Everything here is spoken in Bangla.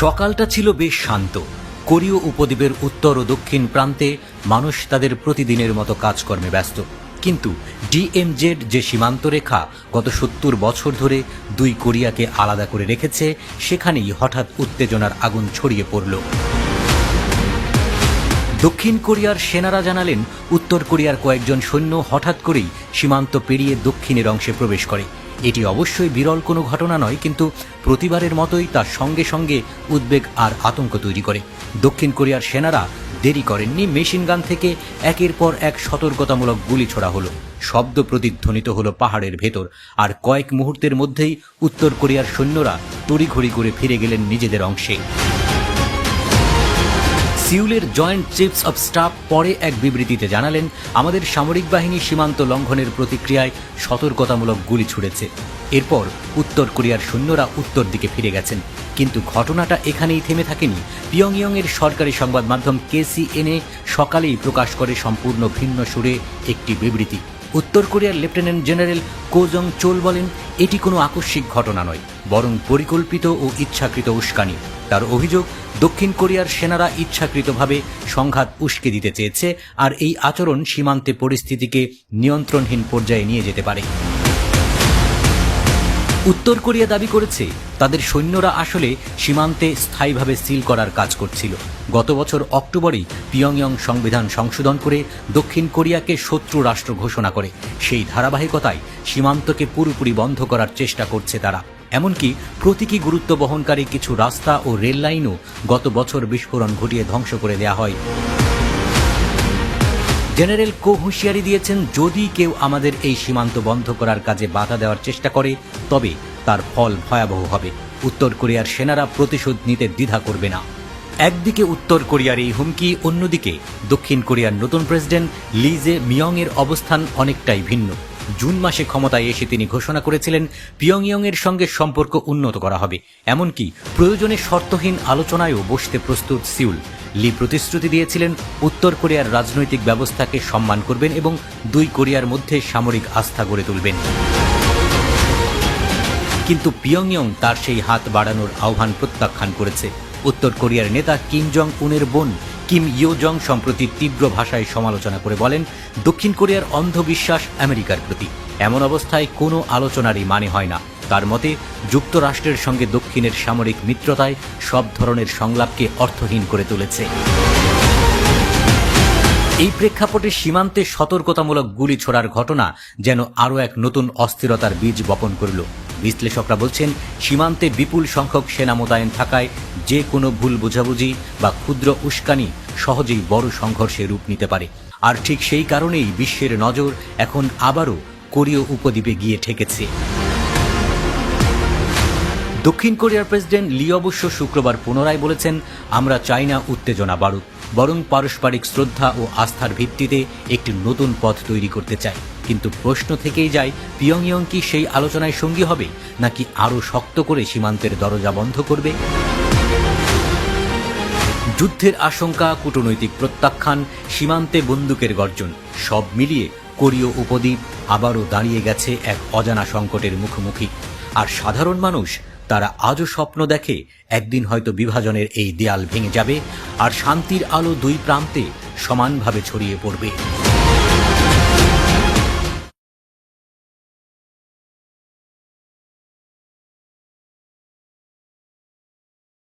সকালটা ছিল বেশ শান্ত। কোরীয় উপদ্বীপের উত্তর ও দক্ষিণ প্রান্তে মানুষ তাদের প্রতিদিনের মতো কাজকর্মে ব্যস্ত। কিন্তু ডিএমজেড যে সীমান্ত রেখা গত সত্তর বছর ধরে দুই কোরিয়াকে আলাদা করে রেখেছে, সেখানেই হঠাৎ উত্তেজনার আগুন ছড়িয়ে পড়ল। দক্ষিণ কোরিয়ার সেনারা জানালেন, উত্তর কোরিয়ার কয়েকজন সৈন্য হঠাৎ করেই সীমান্ত পেরিয়ে দক্ষিণের অংশে প্রবেশ করে। এটি অবশ্যই বিরল কোনো ঘটনা নয়, কিন্তু প্রতিবারের মতোই তার সঙ্গে সঙ্গে উদ্বেগ আর আতঙ্ক তৈরি করে। দক্ষিণ কোরিয়ার সেনারা দেরি করেননি, মেশিন গান থেকে একের পর এক সতর্কতামূলক গুলি ছোড়া হলো। শব্দ প্রতিধ্বনিত হলো পাহাড়ের ভেতর, আর কয়েক মুহূর্তের মধ্যেই উত্তর কোরিয়ার সৈন্যরা তড়িঘড়ি করে ফিরে গেলেন নিজেদের অংশে। সিউলের জয়েন্ট চিফস অব স্টাফ পরে এক বিবৃতিতে জানালেন, আমাদের সামরিক বাহিনী সীমান্ত লঙ্ঘনের প্রতিক্রিয়ায় সতর্কতামূলক গুলি ছুড়েছে। এরপর উত্তর কোরিয়ার সৈন্যরা উত্তর দিকে ফিরে গেছেন। কিন্তু ঘটনাটা এখানেই থেমে থাকেনি। পিয়ংইয়ং এর সরকারি সংবাদ মাধ্যম কেসিএনএ সকালেই প্রকাশ করে সম্পূর্ণ ভিন্ন সুরে একটি বিবৃতি। উত্তর কোরিয়ার লেফটেন্যান্ট জেনারেল কোজং চোল বলেন, এটি কোনো আকস্মিক ঘটনা নয়, বরং পরিকল্পিত ও ইচ্ছাকৃত উস্কানি। তার অভিযোগ দক্ষিণ কোরিয়ার সেনারা ইচ্ছাকৃতভাবে সংঘাত উস্কে দিতে চেয়েছে, আর এই আচরণ সীমান্তে পরিস্থিতিকে নিয়ন্ত্রণহীন পর্যায়ে নিয়ে যেতে পারে। উত্তর কোরিয়া দাবি করেছে, তাদের সৈন্যরা আসলে সীমান্তে স্থায়ীভাবে সিল করার কাজ করছিল। গত বছর অক্টোবরেই পিয়ংইয়ং সংবিধান সংশোধন করে দক্ষিণ কোরিয়াকে শত্রু রাষ্ট্র ঘোষণা করে। সেই ধারাবাহিকতায় সীমান্তকে পুরোপুরি বন্ধ করার চেষ্টা করছে তারা। এমনকি প্রতীকী গুরুত্ব বহনকারী কিছু রাস্তা ও রেল লাইনও গত বছর বিস্ফোরণ ঘটিয়ে ধ্বংস করে দেওয়া হয়। জেনারেল কো হুঁশিয়ারি দিয়েছেন, যদি কেউ আমাদের এই সীমান্ত বন্ধ করার কাজে বাধা দেওয়ার চেষ্টা করে, তবে তার ফল ভয়াবহ হবে। উত্তর কোরিয়ার সেনারা প্রতিশোধ নিতে দ্বিধা করবে না। একদিকে উত্তর কোরিয়ার এই হুমকি, অন্যদিকে দক্ষিণ কোরিয়ার নতুন প্রেসিডেন্ট লিজে মিয়ং এর অবস্থান অনেকটাই ভিন্ন। জুন মাসে ক্ষমতায় এসে তিনি ঘোষণা করেছিলেন পিয়ংইয়ং এর সঙ্গে সম্পর্ক উন্নত করা হবে। এমনকি প্রয়োজনে শর্তহীন আলোচনায়ও বসতে প্রস্তুত সিউল। লি প্রতিশ্রুতি দিয়েছিলেন, উত্তর কোরিয়ার রাজনৈতিক ব্যবস্থাকে সম্মান করবেন এবং দুই কোরিয়ার মধ্যে সামরিক আস্থা গড়ে তুলবেন। কিন্তু পিয়ংইয়ং তার সেই হাত বাড়ানোর আহ্বান প্রত্যাখ্যান করেছে। উত্তর কোরিয়ার নেতা কিম জং উনের বোন কিম ইয়ো জং সম্প্রতি তীব্র ভাষায় সমালোচনা করে বলেন, দক্ষিণ কোরিয়ার অন্ধবিশ্বাস আমেরিকার প্রতি। এমন অবস্থায় কোনো আলোচনারই মানে হয় না। তার মতে, যুক্তরাষ্ট্রের সঙ্গে দক্ষিণের সামরিক মিত্রতায় সব ধরনের সংলাপকে অর্থহীন করে তুলেছে। এই প্রেক্ষাপটে সীমান্তে সতর্কতামূলক গুলি ছোড়ার ঘটনা যেন আরও এক নতুন অস্থিরতার বীজ বপন করল। বিশ্লেষকরা বলছেন, সীমান্তে বিপুল সংখ্যক সেনা মোতায়েন থাকায় যে কোনো ভুল বোঝাবুঝি বা ক্ষুদ্র উস্কানি সহজেই বড় সংঘর্ষে রূপ নিতে পারে। আর ঠিক সেই কারণেই বিশ্বের নজর এখন আবারও কোরীয় উপদ্বীপে গিয়ে ঠেকেছে। দক্ষিণ কোরিয়ার প্রেসিডেন্ট লি অবশ্য শুক্রবার পুনরায় বলেছেন, আমরা চাই না উত্তেজনা বাড়ুক, বরং পারস্পরিক শ্রদ্ধা ও আস্থার ভিত্তিতে একটি নতুন পথ তৈরি করতে চাই। কিন্তু প্রশ্ন থেকেই যায়, পিয়ংইয়ং কি সেই আলোচনায় সঙ্গী হবে, নাকি আরও শক্ত করে সীমান্তের দরজা বন্ধ করবে? যুদ্ধের আশঙ্কা, কূটনৈতিক প্রত্যাখ্যান, সীমান্তে বন্দুকের গর্জন, সব মিলিয়ে কোরীয় উপদ্বীপ আবারও দাঁড়িয়ে গেছে এক অজানা সংকটের মুখোমুখি। আর সাধারণ মানুষ, তারা আজও স্বপ্ন দেখে, একদিন হয়তো বিভাজনের এই দেয়াল ভেঙে যাবে, আর শান্তির আলো দুই প্রান্তে সমানভাবে ছড়িয়ে পড়বে।